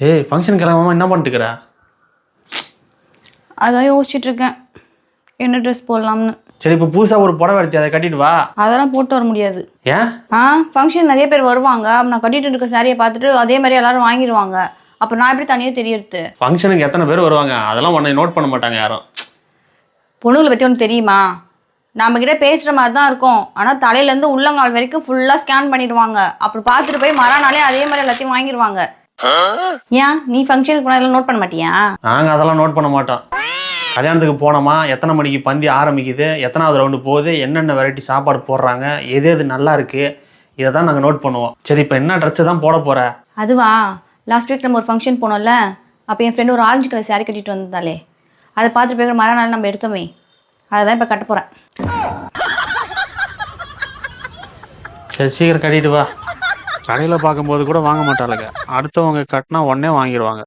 ஏய் ஃபங்க்ஷன் கிளம்பாம என்ன பண்ணிட்டுக்கிற அதான் யோசிச்சுட்டு இருக்கேன் என்ன ட்ரெஸ் போடலாம்னு. சரி இப்போ புதுசாக ஒரு புடவை எடுத்து அதை கட்டிட்டு வா. அதெல்லாம் போட்டு வர முடியாது. ஏன்? ஆ ஃபங்க்ஷன் நிறைய பேர் வருவாங்க. அப்ப நான் கட்டிட்டு இருக்க சாரியை பார்த்துட்டு அதே மாதிரி எல்லாரும் வாங்கிடுவாங்க. அப்போ நான் எப்படி தனியாக தெரியறது ஃபங்க்ஷனுக்கு எத்தனை பேர் வருவாங்க? அதெல்லாம் உன்னை நோட் பண்ண மாட்டாங்க யாரும். பொண்ணுங்களை பற்றி ஒன்று தெரியுமா? நம்ம கிட்ட பேசுகிற மாதிரி தான் இருக்கும். ஆனால் தலையிலேருந்து உள்ளங்கால் வரைக்கும் ஃபுல்லாக ஸ்கேன் பண்ணிடுவாங்க. அப்புறம் பார்த்துட்டு போய் மறானாலே அதே மாதிரி எல்லாத்தையும் வாங்கிடுவாங்க. ஏன்? நீ ஃபங்க்ஷனுக்கு போனால் நோட் பண்ண மாட்டியா? நாங்கள் அதெல்லாம் நோட் பண்ண மாட்டோம். கல்யாணத்துக்கு போனோமா எத்தனை மணிக்கு பந்தி ஆரம்பிக்குது எத்தனாவது ரவுண்டு போகுது என்னென்ன வெரைட்டி சாப்பாடு போடுறாங்க எது எது நல்லா இருக்கு இதை தான் நாங்கள் நோட் பண்ணுவோம். சரி இப்போ என்ன ட்ரெஸ்ஸு தான் போட போற? அதுவா? லாஸ்ட் வீக் நம்ம ஒரு ஃபங்க்ஷன் போனோம்ல அப்போ என் ஃப்ரெண்டு ஒரு ஆரஞ்சு கலர் saree கட்டிட்டு வந்தாலே அதை பார்த்துட்டு போய் மறுநாள் நம்ம எடுத்தோமே அதை தான் இப்போ கட்ட போகிறேன் சரி சீக்கிரம் கட்டிட்டு வா. கடையில் பார்க்கும்போது கூட வாங்க மாட்டாளுங்க. அடுத்தவங்க கட்டினா உடனே வாங்கிடுவாங்க